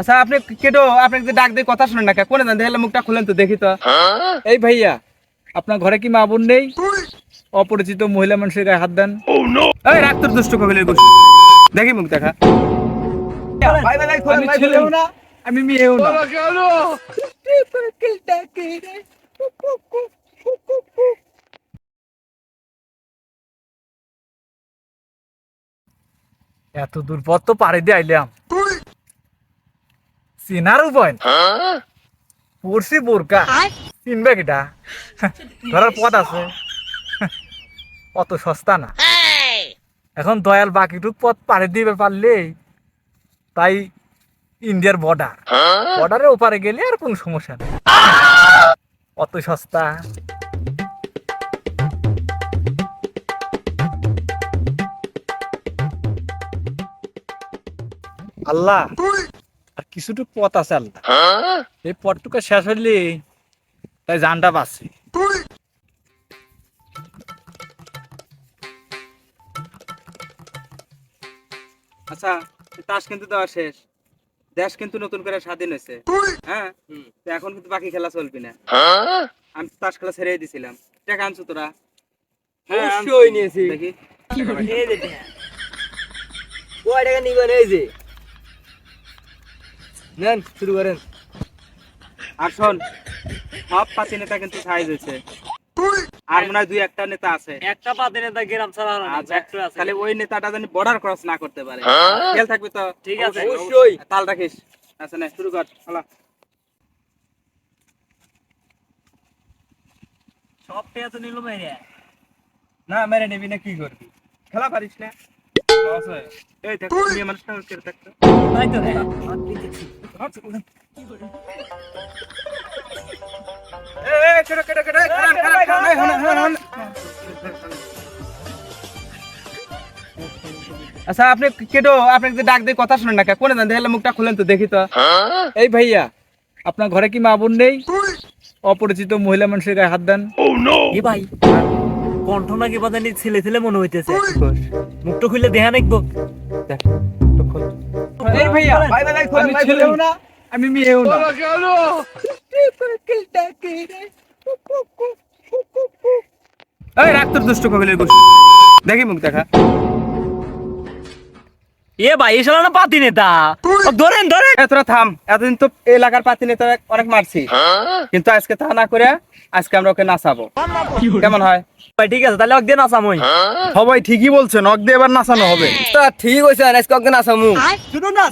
আচ্ছা আপনি কেটো আপনাকে যে ডাক দিয়ে কথা শুনেন না কে? কোনে দেখলে মুখটা খুলেন তো দেখি তো। এই ভাইয়া আপনার ঘরে কি মা বোন নেই? অপরিচিত মহিলা মানুষের গায়ে হাত দেন। এই রাখ তোর দুষ্ট কবিলের গোষ্ঠী দেখি মুখ দেখা। আমি মেয়েও না। এত দূর পথ তো পাড়ি দিয়ে আইলাম। চিনার উপায় পড়ছি বোরকা চিনবে কিটা? ধরার পথ আছে। অত সস্তা না। এখন দয়াল বাকিটুক পথ পাড়ি দিবে পারলেই তাই ইন্ডিয়ার বর্ডার বর্ডারের ওপারে গেলে আর কোন সমস্যা নেই। অত সস্তা। আল্লাহ। আর কিছুটুক পথ আছে আল্লাহ। এই পথটুকু শেষ হইলে তাই জানটা পাচ্ছে আচ্ছা তাস কিন্তু দেওয়া শেষ। দেশ কিন্তু নতুন করে স্বাধীন হয়েছে। হ্যাঁ? তো এখন কিন্তু বাকি খেলা চলবে না। আমি তাস খেলা ছেড়ে দিছিলাম। টাকা আনছো তোরা। হ্যাঁ, নিয়েছি। দেখি। কয় টাকা নিবেন এই যে। নেন শুরু করেন। আর শোন সব পাতি নেতা কিন্তু সাইজ হয়েছে। আর মনে হয় দুই একটা নেতা আছে। একটা পাতে নেতা গ্রাম ছাড়া আচ্ছা, আছে। তাহলে ওই নেতাটা জানি বর্ডার ক্রস না করতে পারে। খেয়াল থাকবি তো? ঠিক আছে, অবশ্যই তাল রাখিস। আচ্ছা নে শুরু কর হলো সব তো নিল মেরে। না মেরে নিবি না কি করবি? খেলা পারিস না? আচ্ছা আপনি কেটো আপনাকে যে ডাক দিয়ে কথা শুনেন না কে? কোনে দেখলে মুখটা খুলেন তো দেখি তো। এই ভাইয়া আপনার ঘরে কি মা বোন নেই? অপরিচিত মহিলা মানুষের গায়ে হাত দেন। এ ভাই কণ্ঠ নাকি বাজানি ছেলে ছেলে মনে হইতেছে? মুখটা খুললে দেহা নাকবো এই ভাইয়া আমি ছেলেও না। আমি মেয়েও না। এই রাখ তোর দুষ্ট কবিলের গোষ্ঠী। দেখি মুখ দেখা। এ ভাই এসব না পাতি নেতা। ধরেন ধরেন। তোরা থাম। এতদিন তো এলাকার পাতি নেতা অনেক মারছি। কিন্তু আজকে তা না করে আজকে আমরা ওকে নাচাবো। কেমন হয়? ভাই ঠিক আছে তাহলে হই সবাই ঠিকই বলছে নখ দিয়ে এবার নাচানো হবে। তা ঠিক হইছে আজকে একদিন আসামু শুনো না।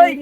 ওই।